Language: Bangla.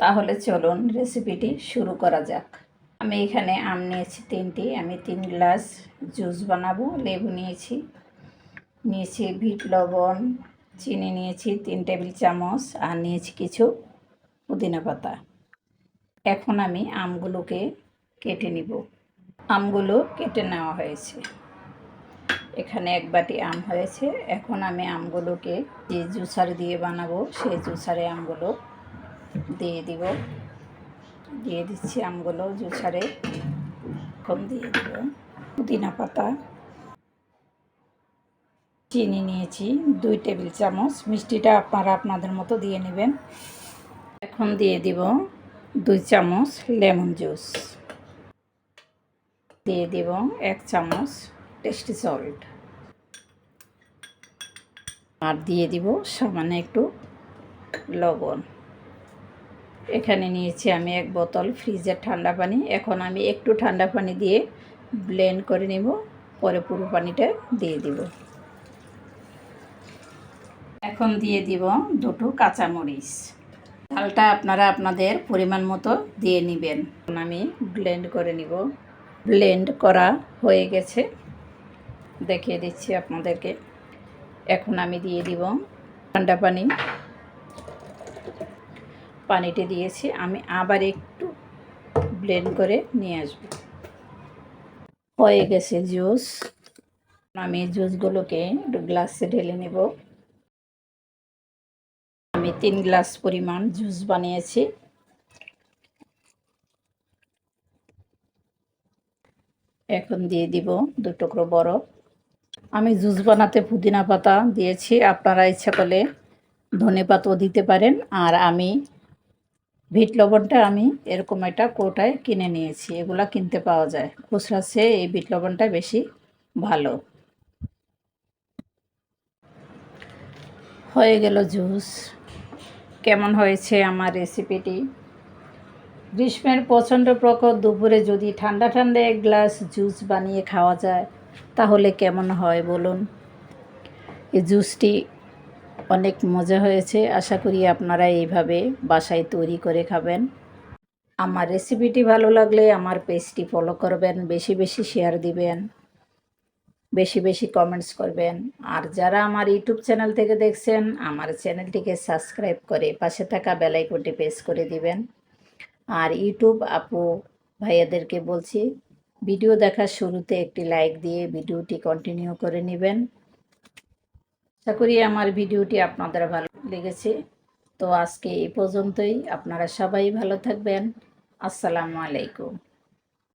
তাহলে চলুন রেসিপিটি শুরু করা যাক। আমি এখানে আম নিয়েছি তিনটি, আমি তিন গ্লাস জুস বানাবো, লেবু নিয়েছি নিয়েছি ভিট লবণ, চিনি নিয়েছি তিন টেবিল চামচ, আর নিয়েছি কিছু পুদিনা পাতা। এখন আমি আমগুলোকে কেটে নিব। আমগুলো কেটে নেওয়া হয়েছে। এখানে এক বাটি আম হয়েছে। এখন আমি আমগুলোকে যে জুসার দিয়ে বানাবো, সেই জুসারে আমগুলো দিয়ে দিব। দিয়ে দিচ্ছি আমগুলো জুসারে। এখন দিয়ে দিব পুদিনা পাতা। চিনি নিয়েছি, দুই টেবিল চামচ। মিষ্টিটা আপনারা আপনাদের মতো দিয়ে নেবেন। এখন দিয়ে দিব দুই চামচ লেমন জুস। দিয়ে দিব এক চামচ টেস্টি সল্ট। আর দিয়ে দিব সামান্য একটু লবণ। এখানে নিয়েছি আমি এক বোতল ফ্রিজের ঠান্ডা পানি। এখন আমি একটু ঠান্ডা পানি দিয়ে ব্লেন্ড করে নেব, পরে পুরো পানিটা দিয়ে দিব। এখন দিয়ে দিব দুটো কাঁচামরিচ। ঝালটা আপনারা আপনাদের পরিমাণ মতো দিয়ে নেবেন। এখন আমি ব্লেন্ড করে নিব। ব্লেন্ড করা হয়ে গেছে। দেখিয়ে দিচ্ছি আপনাদেরকে। এখন আমি দিয়ে দিব ঠান্ডা পানি। পানিটি দিয়েছি, আমি আবার একটু ব্লেন্ড করে নিয়ে আসব। হয়ে গেছে জুস। আমি জুসগুলোকে একটু গ্লাসে ঢেলে নেব। আমি তিন গ্লাস পরিমাণ জুস বানিয়েছি। এখন দিয়ে দিব দু টুকরো বরফ। আমি জুস বানাতে পুদিনা পাতা দিয়েছি, আপনারা ইচ্ছা করলে ধনে পাতাও দিতে পারেন। আর আমি ভিট লবণটা আমি এরকম একটা কোটায় কিনে নিয়েছি, এগুলা কিনতে পাওয়া যায়। খুচরা চেয়ে এই বিট লবণটা বেশি ভালো। হয়ে গেল জুস। কেমন হয়েছে আমার রেসিপিটি? গ্রীষ্মের প্রচণ্ড প্রখর দুপুরে যদি ঠান্ডা ঠান্ডা এক গ্লাস জুস বানিয়ে খাওয়া যায়, তাহলে কেমন হয় বলুন? এই জুসটি অনেক মজা হয়েছে। আশা করি আপনারা এইভাবে বাসায় তৈরি করে খাবেন। আমার রেসিপিটি ভালো লাগলে আমার পেজটি ফলো করবেন, বেশি বেশি শেয়ার দিবেন, বেশি বেশি কমেন্টস করবেন। আর যারা আমার ইউটিউব চ্যানেল থেকে দেখছেন, আমার চ্যানেলটিকে সাবস্ক্রাইব করে পাশে থাকা বেলাইকনটি প্রেস করে দিবেন। আর ইউটিউব আপু ভাইয়াদেরকে বলছি ভিডিও দেখার শুরুতে একটি লাইক দিয়ে ভিডিওটি কন্টিনিউ করে নেবেন। আশা করি আমার ভিডিওটি আপনাদের ভালো লেগেছে। তো আজকে এ পর্যন্তই। আপনারা সবাই ভালো থাকবেন। আসসালামু আলাইকুম।